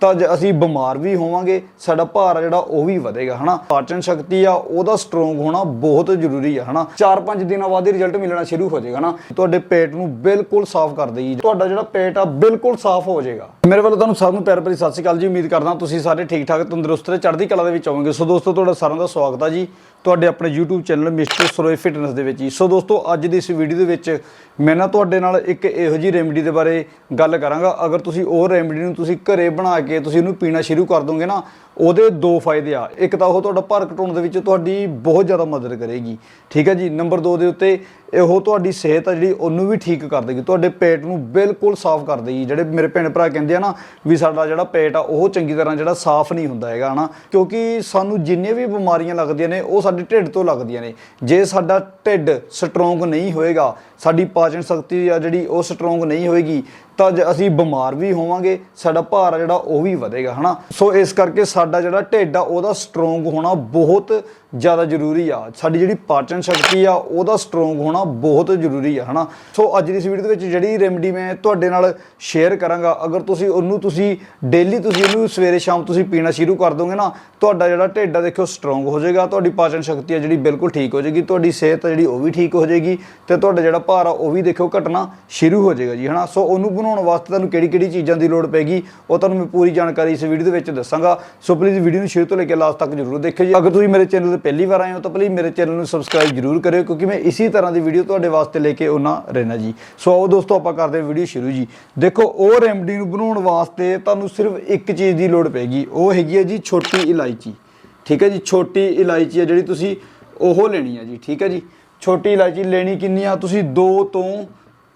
ਤਾਂ ਜੇ ਅਸੀਂ ਬਿਮਾਰ ਵੀ ਹੋਵਾਂਗੇ, ਸਾਡਾ ਭਾਰ ਆ ਜਿਹੜਾ, ਉਹ ਵੀ ਵਧੇਗਾ, ਹਨਾ? ਪਾਚਨ ਸ਼ਕਤੀ ਆ, ਉਹਦਾ ਸਟਰੋਂਗ ਹੋਣਾ ਬਹੁਤ ਜ਼ਰੂਰੀ ਆ, ਹਨਾ? 4-5 ਦਿਨਾਂ ਬਾਅਦ ਹੀ ਰਿਜ਼ਲਟ ਮਿਲਣਾ ਸ਼ੁਰੂ ਹੋ ਜਾਏਗਾ ਨਾ ਤੁਹਾਡੇ ਪੇਟ ਨੂੰ ਬਿਲਕੁਲ ਸਾਫ਼ ਕਰ ਦੇਗੀ ਤੁਹਾਡਾ ਜਿਹੜਾ ਪੇਟ ਆ, ਬਿਲਕੁਲ ਸਾਫ਼ ਹੋ ਜਾਏਗਾ। ਮੇਰੇ ਵੱਲੋਂ ਤੁਹਾਨੂੰ ਸਭ ਨੂੰ ਪਿਆਰ ਭਰੀ ਸਤਿ ਸ਼੍ਰੀ ਅਕਾਲ ਜੀ। ਉਮੀਦ ਕਰਦਾ ਤੁਸੀਂ ਸਾਰੇ ਠੀਕ ਠਾਕ ਤੰਦਰੁਸਤ ਤੇ ਚੜ੍ਹਦੀ ਕਲਾ ਦੇ ਵਿੱਚ ਹੋਵੋਗੇ। ਸੋ ਦੋਸਤੋ, ਤੁਹਾਡਾ ਸਾਰਿਆਂ ਦਾ ਸਵਾਗਤ ਆ ਜੀ। ਤੁਹਾਡੇ ਆਪਣੇ YouTube channel mister Saroye fitness ਦੇ ਵਿੱਚ ਜੀ ਸੋ ਦੋਸਤੋ, ਅੱਜ ਦੀ ਇਸ ਵੀਡੀਓ ਦੇ ਵਿੱਚ ਮੈਂ ਨਾ ਤੁਹਾਡੇ ਨਾਲ ਇੱਕ ਇਹੋ ਜੀ ਰੈਮਡੀ ਦੇ ਬਾਰੇ ਗੱਲ ਕਰਾਂਗਾ। ਅਗਰ ਤੁਸੀਂ ਉਹ ਰੈਮਡੀ ਨੂੰ ਤੁਸੀਂ ਘਰੇ ਬਣਾ ਕੇ ਤੁਸੀਂ ਉਹਨੂੰ ਪੀਣਾ ਸ਼ੁਰੂ ਕਰ ਦੋਗੇ ਨਾ, ਉਹਦੇ ਦੋ ਫਾਇਦੇ ਆ। ਇੱਕ ਤਾਂ ਉਹ ਤੁਹਾਡਾ ਭਾਰ ਘਟਾਉਣ ਦੇ ਵਿੱਚ ਤੁਹਾਡੀ ਬਹੁਤ ਜ਼ਿਆਦਾ ਮਦਦ ਕਰੇਗੀ। ਠੀਕ ਹੈ ਜੀ? ਨੰਬਰ 2 ਦੇ ਉੱਤੇ, ਇਹੋ ਤੁਹਾਡੀ ਸਿਹਤ ਆ ਜਿਹੜੀ, ਉਹਨੂੰ ਵੀ ਠੀਕ ਕਰ ਦੇਗੀ। ਤੁਹਾਡੇ ਪੇਟ ਨੂੰ ਬਿਲਕੁਲ ਸਾਫ਼ ਕਰ ਦੇਗੀ। ਜਿਹੜੇ ਮੇਰੇ ਭੈਣ ਭਰਾ ਕਹਿੰਦੇ ਆ ਨਾ ਵੀ ਸਾਡਾ ਜਿਹੜਾ ਪੇਟ ਆ, ਉਹ ਚੰਗੀ ਤਰ੍ਹਾਂ ਜਿਹੜਾ ਸਾਫ਼ ਨਹੀਂ ਹੁੰਦਾ ਹੈਗਾ, ਹਨਾ? ਕਿਉਂਕਿ ਸਾਨੂੰ ਜਿੰਨੇ ਵੀ ਬਿਮਾਰੀਆਂ ਲੱਗਦੀਆਂ ਨੇ, ਉਹ ਸਾਡੇ ਢਿੱਡ ਤੋਂ ਲੱਗਦੀਆਂ ਨੇ। ਜੇ ਸਾਡਾ ਢਿੱਡ ਸਟਰੋਂਗ ਨਹੀਂ ਹੋਏਗਾ, ਸਾਡੀ ਪਾਚਨ ਸ਼ਕਤੀ ਆ ਜਿਹੜੀ ਉਹ ਸਟਰੋਂਗ ਨਹੀਂ ਹੋਏਗੀ ਤਾਂ ਜੇ ਅਸੀਂ ਬਿਮਾਰ ਵੀ ਹੋਵਾਂਗੇ, ਸਾਡਾ ਭਾਰ ਆ ਜਿਹੜਾ ਉਹ ਵੀ ਵਧੇਗਾ, ਹਨਾ? ਸੋ ਇਸ ਕਰਕੇ ਸਾਡਾ ਜਿਹੜਾ ਢਿੱਡ ਆ, ਉਹਦਾ ਸਟਰੋਂਗ ਹੋਣਾ ਬਹੁਤ ਜ਼ਿਆਦਾ ਜ਼ਰੂਰੀ ਆ। ਸਾਡੀ ਜਿਹੜੀ ਪਾਚਨ ਸ਼ਕਤੀ ਆ, ਉਹਦਾ ਸਟਰੋਂਗ ਹੋਣਾ ਬਹੁਤ ਜ਼ਰੂਰੀ ਆ, ਹਨਾ? ਸੋ ਅੱਜ ਦੀ ਇਸ ਵੀਡੀਓ ਦੇ ਵਿੱਚ ਜਿਹੜੀ ਰੈਮਡੀ ਮੈਂ ਤੁਹਾਡੇ ਨਾਲ ਸ਼ੇਅਰ ਕਰਾਂਗਾ, ਅਗਰ ਤੁਸੀਂ ਉਹਨੂੰ ਤੁਸੀਂ ਡੇਲੀ ਤੁਸੀਂ ਉਹਨੂੰ ਸਵੇਰੇ ਸ਼ਾਮ ਤੁਸੀਂ ਪੀਣਾ ਸ਼ੁਰੂ ਕਰ ਦੋਗੇ ਨਾ, ਤੁਹਾਡਾ ਜਿਹੜਾ ਢਿੱਡ ਆ, ਦੇਖਿਓ ਸਟਰੋਂਗ ਹੋ ਜਾਏਗਾ, ਤੁਹਾਡੀ ਪਾਚਨ ਸ਼ਕਤੀ ਆ ਜਿਹੜੀ ਬਿਲਕੁਲ ਠੀਕ ਹੋ ਜਾਏਗੀ, ਤੁਹਾਡੀ ਸਿਹਤ ਆ ਜਿਹੜੀ ਉਹ ਵੀ ਠੀਕ ਹੋ ਜਾਏਗੀ, ਤੇ ਤੁਹਾਡਾ ਜਿਹੜਾ ਭਾਰ ਆ, ਉਹ ਵੀ ਦੇਖਿਓ ਘਟਣਾ ਸ਼ੁਰੂ ਹੋ ਜਾਏਗਾ ਜੀ, ਹਨਾ? ਸੋ ਉਹਨੂੰ ਬਣਾਉਣ ਵਾਸਤੇ ਤੁਹਾਨੂੰ ਕਿਹੜੀ ਕਿਹੜੀ ਚੀਜ਼ਾਂ ਦੀ ਲੋੜ ਪੈਗੀ, ਉਹ ਤੁਹਾਨੂੰ ਮੈਂ ਪੂਰੀ ਜਾਣਕਾਰੀ ਇਸ ਵੀਡੀਓ ਦੇ ਵਿੱਚ ਦੱਸਾਂਗਾ। ਸੋ ਪਲੀਜ਼ ਵੀਡੀਓ ਨੂੰ ਸ਼ੁਰੂ ਤੋਂ ਲੈ ਕੇ ਲਾਸਟ ਤੱਕ ਜਰੂਰ ਦੇਖਿਓ ਜੀ। ਅਗਰ ਤੁਸੀਂ ਮੇਰੇ ਚੈਨਲ ਤੇ ਪਹਿਲੀ ਵਾਰ ਆਏ ਹੋ ਤਾਂ ਪਲੀਜ਼ ਮੇਰੇ ਚੈਨਲ ਨੂੰ ਸਬਸਕ੍ਰਾਈਬ ਜਰੂਰ ਕਰਿਓ, ਕਿਉਂਕਿ ਮੈਂ ਇਸੇ ਤਰ੍ਹਾਂ ਦੀ ਵੀਡੀਓ ਤੁਹਾਡੇ ਵਾਸਤੇ ਲੈ ਕੇ ਆਉਣਾ ਰਹਿਣਾ ਜੀ। ਸੋ ਆਓ ਦੋਸਤੋ, ਆਪਾਂ ਕਰਦੇ ਹਾਂ ਵੀਡੀਓ ਸ਼ੁਰੂ ਜੀ। ਦੇਖੋ, ਉਹ ਰੈਮਡੀ ਨੂੰ ਬਣਾਉਣ ਵਾਸਤੇ ਤੁਹਾਨੂੰ ਸਿਰਫ ਇੱਕ ਚੀਜ਼ ਦੀ ਲੋੜ ਪੈਗੀ, ਉਹ ਹੈਗੀ ਹੈ ਜੀ ਛੋਟੀ ਇਲਾਇਚੀ। ਠੀਕ ਹੈ ਜੀ, ਛੋਟੀ ਇਲਾਇਚੀ ਹੈ ਜਿਹੜੀ ਤੁਸੀਂ ਉਹ ਲੈਣੀ ਹੈ ਜੀ, ਠੀਕ ਹੈ ਜੀ। ਛੋਟੀ ਇਲਾਇਚੀ ਲੈਣੀ ਕਿੰਨੀ ਆ? ਤੁਸੀਂ 2 ਤੋਂ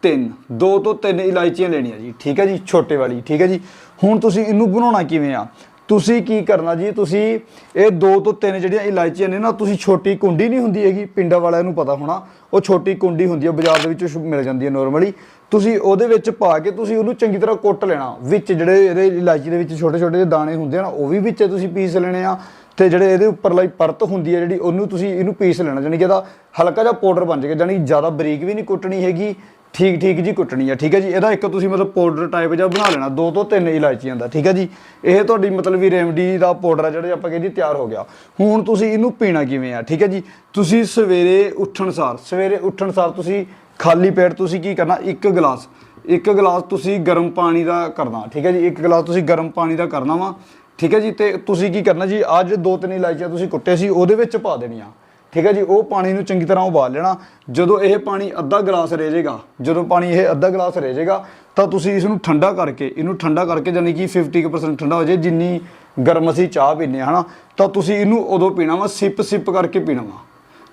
3 2 ਤੋਂ ਤਿੰਨ ਇਲਾਇਚੀਆਂ ਲੈਣੀਆਂ ਜੀ। ਠੀਕ ਹੈ ਜੀ, ਛੋਟੇ ਵਾਲੀ। ਠੀਕ ਹੈ ਜੀ। ਹੁਣ ਤੁਸੀਂ ਇਹਨੂੰ ਬਣਾਉਣਾ ਕਿਵੇਂ ਆ? ਤੁਸੀਂ ਕੀ ਕਰਨਾ ਜੀ? ਤੁਸੀਂ ਇਹ ਦੋ ਤੋਂ ਤਿੰਨ ਜਿਹੜੀਆਂ ਇਲਾਇਚੀਆਂ ਨੇ ਨਾ, ਤੁਸੀਂ ਛੋਟੀ ਕੁੰਡੀ ਨਹੀਂ ਹੁੰਦੀ ਹੈਗੀ, ਪਿੰਡਾਂ ਵਾਲਿਆਂ ਨੂੰ ਪਤਾ ਹੋਣਾ। ਉਹ ਛੋਟੀ ਕੁੰਡੀ ਹੁੰਦੀ ਹੈ ਬਾਜ਼ਾਰ ਦੇ ਵਿੱਚ ਮਿਲ ਜਾਂਦੀ ਹੈ ਨਾਰਮਲੀ ਤੁਸੀਂ ਉਹਦੇ ਵਿੱਚ ਪਾ ਕੇ ਤੁਸੀਂ ਉਹਨੂੰ ਚੰਗੀ ਤਰ੍ਹਾਂ ਕੁੱਟ ਲੈਣਾ। ਵਿੱਚ ਜਿਹੜੇ ਇਹਦੇ ਇਲਾਇਚੀ ਦੇ ਵਿੱਚ ਛੋਟੇ ਛੋਟੇ ਜਿਹੇ ਦਾਣੇ ਹੁੰਦੇ ਆ ਨਾ, ਉਹ ਵੀ ਵਿੱਚ ਤੁਸੀਂ ਪੀਸ ਲੈਣੇ ਆ। ਤੇ ਜਿਹੜੇ ਇਹਦੇ ਉੱਪਰਲੀ ਪਰਤ ਹੁੰਦੀ ਹੈ ਜਿਹੜੀ, ਉਹਨੂੰ ਤੁਸੀਂ ਇਹਨੂੰ ਪੀਸ ਲੈਣਾ। ਜਾਨੀ ਕਿ ਇਹਦਾ ਹਲਕਾ ਜਿਹਾ ਪਾਊਡਰ ਬਣ ਜਾਏਗਾ। ਜਾਨੀ ਜ਼ਿਆਦਾ ਬਰੀਕ ਵੀ ਨਹੀਂ ਕੁੱਟਣੀ ਹੈਗੀ। ਠੀਕ ਠੀਕ ਜੀ ਕੁੱਟਣੀ ਆ, ਠੀਕ ਹੈ ਜੀ? ਇਹਦਾ ਇੱਕ ਤੁਸੀਂ ਮਤਲਬ ਪਾਊਡਰ ਟਾਈਪ ਜਿਹਾ ਬਣਾ ਲੈਣਾ, ਦੋ ਤੋਂ ਤਿੰਨ ਇਲਾਇਚੀਆਂ ਦਾ, ਠੀਕ ਹੈ ਜੀ? ਇਹ ਤੁਹਾਡੀ ਮਤਲਬ ਵੀ ਰੈਮਡੀ ਦਾ ਪਾਊਡਰ ਆ, ਜਿਹੜਾ ਆਪਾਂ ਕਹਿੰਦੇ ਤਿਆਰ ਹੋ ਗਿਆ। ਹੁਣ ਤੁਸੀਂ ਇਹਨੂੰ ਪੀਣਾ ਕਿਵੇਂ ਆ, ਠੀਕ ਹੈ ਜੀ? ਤੁਸੀਂ ਸਵੇਰੇ ਉੱਠਣ ਸਾਰ, ਸਵੇਰੇ ਉੱਠਣ ਸਾਰ ਤੁਸੀਂ ਖਾਲੀ ਪੇਟ ਤੁਸੀਂ ਕੀ ਕਰਨਾ? ਇੱਕ ਗਲਾਸ ਇੱਕ ਗਲਾਸ ਤੁਸੀਂ ਗਰਮ ਪਾਣੀ ਦਾ ਕਰਨਾ, ਠੀਕ ਹੈ ਜੀ? ਇੱਕ ਗਲਾਸ ਤੁਸੀਂ ਗਰਮ ਪਾਣੀ ਦਾ ਕਰਨਾ ਵਾ, ਠੀਕ ਹੈ ਜੀ? ਤੇ ਤੁਸੀਂ ਕੀ ਕਰਨਾ ਜੀ, ਅੱਜ ਦੋ ਤਿੰਨ ਇਲਾਇਚੀਆਂ ਤੁਸੀਂ ਕੁੱਟੇ ਸੀ, ਉਹਦੇ ਵਿੱਚ ਪਾ ਦੇਣੀਆਂ। ਠੀਕ ਹੈ ਜੀ, ਉਹ ਪਾਣੀ ਨੂੰ ਚੰਗੀ ਤਰ੍ਹਾਂ ਉਬਾਲ ਲੈਣਾ। ਜਦੋਂ ਇਹ ਪਾਣੀ ਅੱਧਾ ਗਲਾਸ ਰਹਿ ਜਾਏਗਾ, ਜਦੋਂ ਪਾਣੀ ਇਹ ਅੱਧਾ ਗਲਾਸ ਰਹਿ ਜਾਏਗਾ, ਤਾਂ ਤੁਸੀਂ ਇਸ ਨੂੰ ਠੰਡਾ ਕਰਕੇ, ਇਹਨੂੰ ਠੰਡਾ ਕਰਕੇ ਯਾਨੀ ਕਿ 50% ਠੰਡਾ ਹੋ ਜਾਏ, ਜਿੰਨੀ ਗਰਮ ਅਸੀਂ ਚਾਹ ਪੀਂਦੇ ਹਾਂ, ਹਨਾ? ਤਾਂ ਤੁਸੀਂ ਇਹਨੂੰ ਉਦੋਂ ਪੀਣਾ ਵਾ ਸਿਪ ਸਿਪ ਕਰਕੇ ਪੀਣਾ ਵਾ।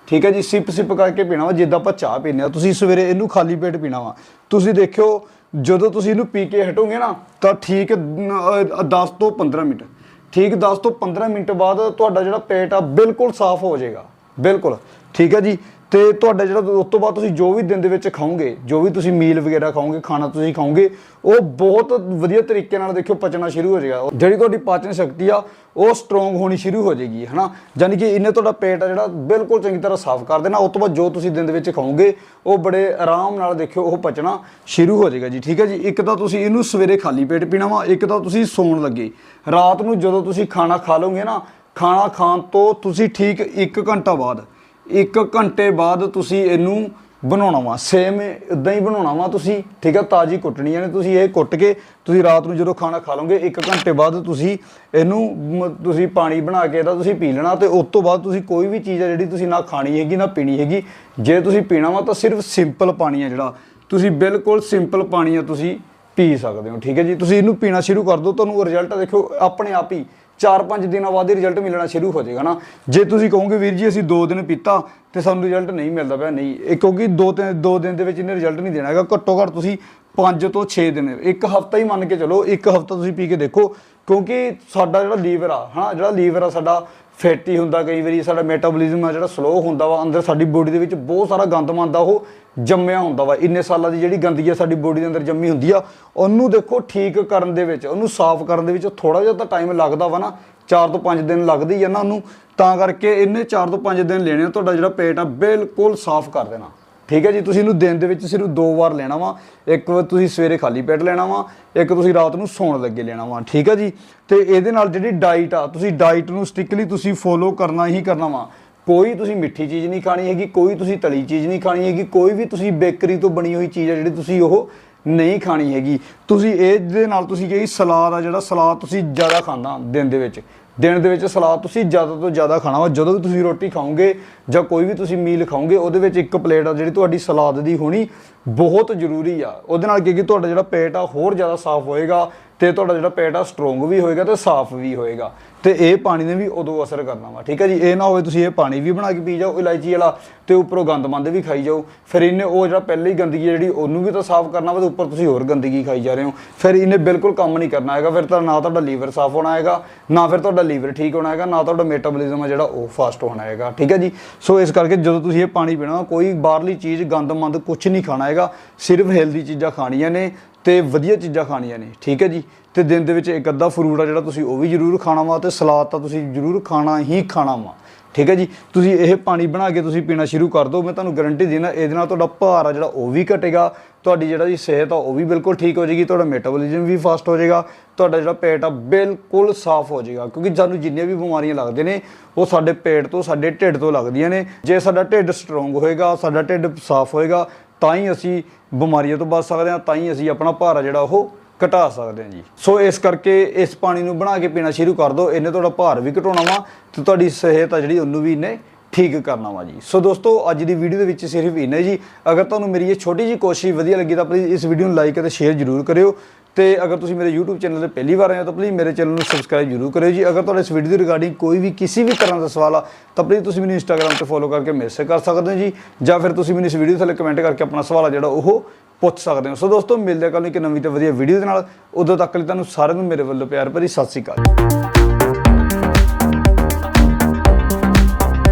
ਠੀਕ ਹੈ ਜੀ ਸਿਪ ਸਿਪ ਕਰਕੇ ਪੀਣਾ ਵਾ, ਜਿੱਦਾਂ ਆਪਾਂ ਚਾਹ ਪੀਂਦੇ ਆ ਤੁਸੀਂ ਸਵੇਰੇ ਇਹਨੂੰ ਖਾਲੀ ਪੇਟ ਪੀਣਾ ਵਾ। ਤੁਸੀਂ ਦੇਖਿਓ, ਜਦੋਂ ਤੁਸੀਂ ਇਹਨੂੰ ਪੀ ਕੇ ਹਟੋਗੇ ਨਾ, ਤਾਂ ਠੀਕ 10 ਤੋਂ 15 ਮਿੰਟ। ਠੀਕ 10 ਤੋਂ 15 ਮਿੰਟ ਬਾਅਦ ਤੁਹਾਡਾ ਜਿਹੜਾ ਪੇਟ ਆ, ਬਿਲਕੁਲ ਸਾਫ਼ ਹੋ ਜਾਏਗਾ। ਬਿਲਕੁਲ। ਠੀਕ ਹੈ ਜੀ। ਤੇ ਤੁਹਾਡਾ ਜਿਹੜਾ ਉਸ ਤੋਂ ਬਾਅਦ ਤੁਸੀਂ ਜੋ ਵੀ ਦਿਨ ਦੇ ਵਿੱਚ ਖਾਓਗੇ, ਜੋ ਵੀ ਤੁਸੀਂ ਮੀਲ ਵਗੈਰਾ ਖਾਓਗੇ, ਖਾਣਾ ਤੁਸੀਂ ਖਾਓਗੇ, ਉਹ ਬਹੁਤ ਵਧੀਆ ਤਰੀਕੇ ਨਾਲ ਦੇਖਿਓ ਪਚਣਾ ਸ਼ੁਰੂ ਹੋ ਜਾਏਗਾ। ਜਿਹੜੀ ਤੁਹਾਡੀ ਪਾਚਨ ਸ਼ਕਤੀ ਆ, ਉਹ ਸਟਰੋਂਗ ਹੋਣੀ ਸ਼ੁਰੂ ਹੋ ਜਾਏਗੀ, ਹਨਾ? ਯਾਨੀ ਕਿ ਇਹਨੇ ਤੁਹਾਡਾ ਪੇਟ ਆ ਜਿਹੜਾ ਬਿਲਕੁਲ ਚੰਗੀ ਤਰ੍ਹਾਂ ਸਾਫ਼ ਕਰ ਦੇਣਾ। ਉਸ ਤੋਂ ਬਾਅਦ ਜੋ ਤੁਸੀਂ ਦਿਨ ਦੇ ਵਿੱਚ ਖਾਓਗੇ, ਉਹ ਬੜੇ ਆਰਾਮ ਨਾਲ ਦੇਖਿਓ, ਉਹ ਪਚਣਾ ਸ਼ੁਰੂ ਹੋ ਜਾਏਗਾ ਜੀ। ਠੀਕ ਹੈ ਜੀ। ਇੱਕ ਤਾਂ ਤੁਸੀਂ ਇਹਨੂੰ ਸਵੇਰੇ ਖਾਲੀ ਪੇਟ ਪੀਣਾ ਵਾ, ਇੱਕ ਤਾਂ ਤੁਸੀਂ ਸੌਣ ਲੱਗੇ। ਰਾਤ ਨੂੰ ਜਦੋਂ ਤੁਸੀਂ ਖਾਣਾ ਖਾ ਲਓਗੇ ਨਾ ਖਾਣਾ ਖਾਣ ਤੋਂ ਤੁਸੀਂ ਠੀਕ 1 ਘੰਟਾ ਬਾਅਦ 1 ਘੰਟੇ ਬਾਅਦ ਤੁਸੀਂ ਇਹਨੂੰ ਬਣਾਉਣਾ ਵਾ। ਸੇਮ ਇਦਾਂ ਹੀ ਬਣਾਉਣਾ ਵਾ ਤੁਸੀਂ। ਠੀਕ ਆ, ਤਾਜੀ ਕੁੱਟਣੀ ਹੈ ਤੁਸੀਂ ਇਹ ਕੁੱਟ ਕੇ ਤੁਸੀਂ ਰਾਤ ਨੂੰ ਜਦੋਂ ਖਾਣਾ ਖਾ ਲਓਗੇ 1 ਘੰਟੇ ਬਾਅਦ ਤੁਸੀਂ ਇਹਨੂੰ ਮ- ਤੁਸੀਂ ਪਾਣੀ ਬਣਾ ਕੇ ਇਹਦਾ ਤੁਸੀਂ ਪੀ ਲੈਣਾ ਤੇ ਉਸ ਤੋਂ ਬਾਅਦ ਤੁਸੀਂ ਕੋਈ ਵੀ ਚੀਜ਼ ਆ ਜਿਹੜੀ ਤੁਸੀਂ ਨਾ ਖਾਣੀ ਹੈਗੀ, ਨਾ ਪੀਣੀ ਹੈਗੀ, ਜੇ ਤੁਸੀਂ ਪੀਣਾ ਵਾ ਤਾਂ ਸਿਰਫ ਸਿੰਪਲ ਪਾਣੀ ਆ ਜਿਹੜਾ। ਤੁਸੀਂ ਬਿਲਕੁਲ ਸਿੰਪਲ ਪਾਣੀ ਆ ਤੁਸੀਂ ਪੀ ਸਕਦੇ ਹੋ। ਠੀਕ ਹੈ ਜੀ, ਤੁਸੀਂ ਇਹਨੂੰ ਪੀਣਾ ਸ਼ੁਰੂ ਕਰ ਦਿਓ, ਤੁਹਾਨੂੰ ਰਿਜ਼ਲਟ ਦੇਖੋ ਆਪਣੇ ਆਪ ਹੀ 4-5 ਦਿਨਾਂ ਬਾਅਦ ਹੀ ਰਿਜ਼ਲਟ ਮਿਲਣਾ ਸ਼ੁਰੂ ਹੋ ਜਾਏਗਾ ਨਾ। ਜੇ ਤੁਸੀਂ ਕਹੋਗੇ ਵੀਰ ਜੀ, ਅਸੀਂ 2 ਦਿਨ ਪੀਤਾ ਤੇ ਸਾਨੂੰ ਰਿਜ਼ਲਟ ਨਹੀਂ ਮਿਲਦਾ ਪਿਆ, ਨਹੀਂ। ਇਹ ਕਿਉਂਕਿ 2 ਤਿੰਨ 2 ਦਿਨ ਦੇ ਵਿੱਚ ਇਹਨੇ ਰਿਜ਼ਲਟ ਨਹੀਂ ਦੇਣਾ ਹੈਗਾ। ਘੱਟੋ ਘੱਟ ਤੁਸੀਂ 5 ਤੋਂ 6 ਦਿਨ। ਇੱਕ ਹਫਤਾ ਹੀ ਮੰਨ ਕੇ ਚਲੋ, ਇੱਕ ਹਫਤਾ ਤੁਸੀਂ ਪੀ ਕੇ ਦੇਖੋ, ਕਿਉਂਕਿ ਸਾਡਾ ਜਿਹੜਾ ਲੀਵਰ ਆ, ਹਨਾ, ਜਿਹੜਾ ਲੀਵਰ ਆ, ਸਾਡਾ ਫੈਟੀ ਹੁੰਦਾ ਕਈ ਵਾਰੀ, ਸਾਡਾ ਮੈਟਾਬੋਲਿਜ਼ਮ ਆ ਜਿਹੜਾ ਸਲੋ ਹੁੰਦਾ ਵਾ, ਅੰਦਰ ਸਾਡੀ ਬੋਡੀ ਦੇ ਵਿੱਚ ਬਹੁਤ ਸਾਰਾ ਗੰਦ ਮੰਦਾ ਉਹ ਜੰਮਿਆ ਹੁੰਦਾ ਵਾ। ਇੰਨੇ ਸਾਲਾਂ ਦੀ ਜਿਹੜੀ ਗੰਦਗੀ ਆ, ਸਾਡੀ ਬੋਡੀ ਦੇ ਅੰਦਰ ਜੰਮੀ ਹੁੰਦੀ ਆ, ਉਹਨੂੰ ਦੇਖੋ ਠੀਕ ਕਰਨ ਦੇ ਵਿੱਚ, ਉਹਨੂੰ ਸਾਫ਼ ਕਰਨ ਦੇ ਵਿੱਚ ਥੋੜਾ ਜਿਹਾ ਤਾਂ ਟਾਈਮ ਲੱਗਦਾ ਵਾ ਨਾ 4 ਤੋਂ 5 ਦਿਨ ਲੱਗਦੇ ਹੀ ਆ ਨਾ ਉਹਨੂੰ। ਤਾਂ ਕਰਕੇ ਇਹਨੇ 4 ਤੋਂ 5 ਦਿਨ ਲੈਣੇ ਆ, ਤੁਹਾਡਾ ਜਿਹੜਾ ਪੇਟ ਆ, ਬਿਲਕੁਲ ਸਾਫ਼ ਕਰ ਦੇਣਾ। ਠੀਕ ਹੈ ਜੀ, ਤੁਸੀਂ ਇਹਨੂੰ ਦਿਨ ਦੇ ਵਿੱਚ ਸਿਰਫ ਦੋ ਵਾਰ ਲੈਣਾ ਵਾ। ਇੱਕ ਵਾਰ ਤੁਸੀਂ ਸਵੇਰੇ ਖਾਲੀ ਪੇਟ ਲੈਣਾ ਵਾ, ਇੱਕ ਤੁਸੀਂ ਰਾਤ ਨੂੰ ਸੌਣ ਲੱਗੇ ਲੈਣਾ ਵਾ, ਠੀਕ ਹੈ ਜੀ? ਤੇ ਇਹਦੇ ਨਾਲ ਜਿਹੜੀ ਡਾਈਟ ਆ, ਤੁਸੀਂ ਡਾਈਟ ਨੂੰ ਸਟ੍ਰਿਕਟਲੀ ਤੁਸੀਂ ਫੋਲੋ ਕਰਨਾ ਹੀ ਕਰਨਾ ਵਾ। ਕੋਈ ਤੁਸੀਂ ਮਿੱਠੀ ਚੀਜ਼ ਨਹੀਂ ਖਾਣੀ ਹੈਗੀ, ਕੋਈ ਤੁਸੀਂ ਤਲੀ ਚੀਜ਼ ਨਹੀਂ ਖਾਣੀ ਹੈਗੀ, ਕੋਈ ਵੀ ਤੁਸੀਂ ਬੇਕਰੀ ਤੋਂ ਬਣੀ ਹੋਈ ਚੀਜ਼ ਆ ਜਿਹੜੀ ਤੁਸੀਂ ਉਹ ਨਹੀਂ ਖਾਣੀ ਹੈਗੀ। ਤੁਸੀਂ ਇਹਦੇ ਨਾਲ ਤੁਸੀਂ ਕਹੀ ਸਲਾਦ ਆ ਜਿਹੜਾ ਸਲਾਦ ਤੁਸੀਂ ਜ਼ਿਆਦਾ ਖਾਂਦਾ ਦਿਨ ਦੇ ਵਿੱਚ। ਦਿਨ ਦੇ ਵਿੱਚ ਸਲਾਦ ਤੁਸੀਂ ਜ਼ਿਆਦਾ ਤੋਂ ਜ਼ਿਆਦਾ ਖਾਣਾ ਵਾ। ਜਦੋਂ ਵੀ ਤੁਸੀਂ ਰੋਟੀ ਖਾਓਗੇ ਜਾਂ ਕੋਈ ਵੀ ਤੁਸੀਂ ਮੀਲ ਖਾਓਗੇ, ਉਹਦੇ ਵਿੱਚ ਇੱਕ ਪਲੇਟ ਆ ਜਿਹੜੀ ਤੁਹਾਡੀ ਸਲਾਦ ਦੀ ਹੋਣੀ। ਬਹੁਤ ਜ਼ਰੂਰੀ ਆ। ਉਹਦੇ ਨਾਲ ਕੀ ਕਿ ਤੁਹਾਡਾ ਜਿਹੜਾ ਪੇਟ ਆ ਹੋਰ ਜ਼ਿਆਦਾ ਸਾਫ਼ ਹੋਏਗਾ ਤੇ ਤੁਹਾਡਾ ਜਿਹੜਾ ਪੇਟ ਆ ਸਟਰੋਂਗ ਵੀ ਹੋਏਗਾ ਤੇ ਸਾਫ਼ ਵੀ ਹੋਏਗਾ। ਤੇ ਇਹ ਪਾਣੀ ਨੇ ਵੀ ਉਦੋਂ ਅਸਰ ਕਰਨਾ ਵਾ। ਠੀਕ ਹੈ ਜੀ? ਇਹ ਨਾ ਹੋਵੇ ਤੁਸੀਂ ਇਹ ਪਾਣੀ ਵੀ ਬਣਾ ਕੇ ਪੀ ਜਾਓ, ਇਲਾਇਚੀ ਵਾਲਾ, ਤੇ ਉੱਪਰੋਂ ਗੰਦਮੰਦ ਵੀ ਖਾਈ ਜਾਓ। ਫਿਰ ਇਹਨੇ ਉਹ ਜਿਹੜਾ ਪਹਿਲੀ ਗੰਦਗੀ ਜਿਹੜੀ ਉਹਨੂੰ ਵੀ ਤਾਂ ਸਾਫ਼ ਕਰਨਾ ਵਾ ਤੇ ਉੱਪਰ ਤੁਸੀਂ ਹੋਰ ਗੰਦਗੀ ਖਾਈ ਜਾ ਰਹੇ ਹੋ। ਫਿਰ ਇਹਨੇ ਬਿਲਕੁਲ ਕੰਮ ਨਹੀਂ ਕਰਨਾ ਹੈਗਾ। ਫਿਰ ਤਾਂ ਨਾ ਤੁਹਾਡਾ ਲੀਵਰ ਸਾਫ਼ ਹੋਣਾ ਹੈਗਾ, ਨਾ ਫਿਰ ਤੁਹਾਡਾ ਲੀਵਰ ਠੀਕ ਹੋਣਾ ਹੈਗਾ, ਨਾ ਤੁਹਾਡਾ ਮੈਟਾਬੋਲਿਜ਼ਮ ਆ ਜਿਹੜਾ ਉਹ ਫਾਸਟ ਹੋਣਾ ਹੈਗਾ। ਠੀਕ ਹੈ ਜੀ? ਸੋ ਇਸ ਕਰਕੇ ਜਦੋਂ ਤੁਸੀਂ ਇਹ ਪਾਣੀ ਪੀਣਾ ਕੋਈ ਬਾਹਰਲੀ ਚੀਜ਼ ਗੰਦਮੰਦ ਕੁਝ ਨਹੀਂ ਖਾਣਾ ਹੈਗਾ। ਸਿਰਫ ਹੈਲਦੀ ਚੀਜ਼ਾਂ ਖਾਣੀਆਂ ਨੇ ਤੇ ਵਧੀਆ ਚੀਜ਼ਾਂ ਖਾਣੀਆਂ ਨੇ, ਠੀਕ ਹੈ ਜੀ? ਤੇ ਦਿਨ ਦੇ ਵਿੱਚ ਇੱਕ ਅੱਧਾ ਫਰੂਟ ਆ ਜਿਹੜਾ ਤੁਸੀਂ ਉਹ ਵੀ ਜ਼ਰੂਰ ਖਾਣਾ ਵਾ ਤੇ ਸਲਾਦ ਤਾਂ ਤੁਸੀਂ ਜ਼ਰੂਰ ਖਾਣਾ ਹੀ ਖਾਣਾ ਵਾ, ਠੀਕ ਹੈ ਜੀ? ਤੁਸੀਂ ਇਹ ਪਾਣੀ ਬਣਾ ਕੇ ਤੁਸੀਂ ਪੀਣਾ ਸ਼ੁਰੂ ਕਰ ਦਿਓ, ਮੈਂ ਤੁਹਾਨੂੰ ਗਾਰੰਟੀ ਦੇਣਾ ਇਹਦੇ ਨਾਲ ਤੁਹਾਡਾ ਭਾਰ ਆ ਜਿਹੜਾ ਉਹ ਵੀ ਘਟੇਗਾ, ਤੁਹਾਡੀ ਜਿਹੜਾ ਜੀ ਸਿਹਤ ਆ ਉਹ ਵੀ ਬਿਲਕੁਲ ਠੀਕ ਹੋ ਜਾਏਗੀ, ਤੁਹਾਡਾ ਮੈਟਾਬੋਲਿਜ਼ਮ ਵੀ ਫਾਸਟ ਹੋ ਜਾਏਗਾ, ਤੁਹਾਡਾ ਜਿਹੜਾ ਪੇਟ ਆ ਬਿਲਕੁਲ ਸਾਫ਼ ਹੋ ਜਾਏਗਾ, ਕਿਉਂਕਿ ਸਾਨੂੰ ਜਿੰਨੀਆਂ ਵੀ ਬਿਮਾਰੀਆਂ ਲੱਗਦੇ ਨੇ, ਉਹ ਸਾਡੇ ਪੇਟ ਤੋਂ, ਸਾਡੇ ਢਿੱਡ ਤੋਂ ਲੱਗਦੀਆਂ ਨੇ, ਜੇ ਸਾਡਾ ਢਿੱਡ ਸਟਰੋਂਗ ਹੋਏਗਾ, ਸਾਡਾ ਢਿੱਡ ਸਾਫ਼ ਹੋਏਗਾ ਤਾਂ ਹੀ ਅਸੀਂ ਬਿਮਾਰੀਆਂ ਤੋਂ ਬਚ ਸਕਦੇ ਹਾਂ, ਤਾਂ ਹੀ ਅਸੀਂ ਆਪਣਾ ਭਾਰ ਆ ਜਿਹੜਾ ਉਹ ਘਟਾ ਸਕਦੇ ਹਾਂ ਜੀ। ਸੋ ਇਸ ਕਰਕੇ ਇਸ ਪਾਣੀ ਨੂੰ ਬਣਾ ਕੇ ਪੀਣਾ ਸ਼ੁਰੂ ਕਰ ਦਿਓ। ਇਹਨੇ ਤੁਹਾਡਾ ਭਾਰ ਵੀ ਘਟਾਉਣਾ ਵਾ ਤੇ ਤੁਹਾਡੀ ਸਿਹਤ ਆ ਜਿਹੜੀ ਉਹਨੂੰ ਵੀ ਇਹਨੇ ਠੀਕ ਕਰਨਾ ਵਾ ਜੀ। ਸੋ ਦੋਸਤੋ, ਅੱਜ ਦੀ ਵੀਡੀਓ ਦੇ ਵਿੱਚ ਸਿਰਫ ਇੰਨਾ ਜੀ। ਅਗਰ ਤੁਹਾਨੂੰ ਮੇਰੀ ਇਹ ਛੋਟੀ ਜੀ ਕੋਸ਼ਿਸ਼ ਵਧੀਆ ਲੱਗੀ ਤਾਂ ਪਲੀਜ਼ ਇਸ ਵੀਡੀਓ ਨੂੰ ਲਾਈਕ ਅਤੇ ਸ਼ੇਅਰ ਜ਼ਰੂਰ ਕਰਿਓ। ਤੇ ਅਗਰ ਤੁਸੀਂ ਮੇਰੇ YouTube ਚੈਨਲ ਤੇ ਪਹਿਲੀ ਵਾਰ ਆਏ ਹੋ ਤਾਂ ਪਲੀਜ਼ ਮੇਰੇ ਚੈਨਲ ਨੂੰ ਸਬਸਕ੍ਰਾਈਬ ਜ਼ਰੂਰ ਕਰਿਓ ਜੀ। ਅਗਰ ਤੁਹਾਡੇ ਇਸ ਵੀਡੀਓ ਦੀ ਰਿਗਾਰਡਿੰਗ ਕੋਈ ਵੀ ਕਿਸੇ ਵੀ ਤਰ੍ਹਾਂ ਦਾ ਸਵਾਲ ਆ, ਤਾਂ ਪਲੀਜ਼ ਤੁਸੀਂ ਮੈਨੂੰ Instagram ਤੇ ਫੋਲੋ ਕਰਕੇ ਮੈਸੇਜ ਕਰ ਸਕਦੇ ਹੋ ਜੀ। ਜਾਂ ਫਿਰ ਤੁਸੀਂ ਮੈਨੂੰ ਇਸ ਵੀਡੀਓ ਥੱਲੇ ਕਮੈਂਟ ਕਰਕੇ ਆਪਣਾ ਸਵਾਲ ਆ ਜਿਹੜਾ ਉਹ ਪੁੱਛ ਸਕਦੇ ਹੋ। ਸੋ ਦੋਸਤੋ, ਮਿਲਦੇ ਹਾਂ ਕੱਲ੍ਹ ਨੂੰ ਇੱਕ ਨਵੀਂ ਤੇ ਵਧੀਆ ਵੀਡੀਓ ਦੇ ਨਾਲ। ਉਦੋਂ ਤੱਕ ਲਈ ਤੁਹਾਨੂੰ ਸਾਰਿਆਂ ਨੂੰ ਮੇਰੇ ਵੱਲੋਂ ਪਿਆਰ ਭਰੀ ਸਤਿ ਸ਼੍ਰੀ ਅਕਾਲ।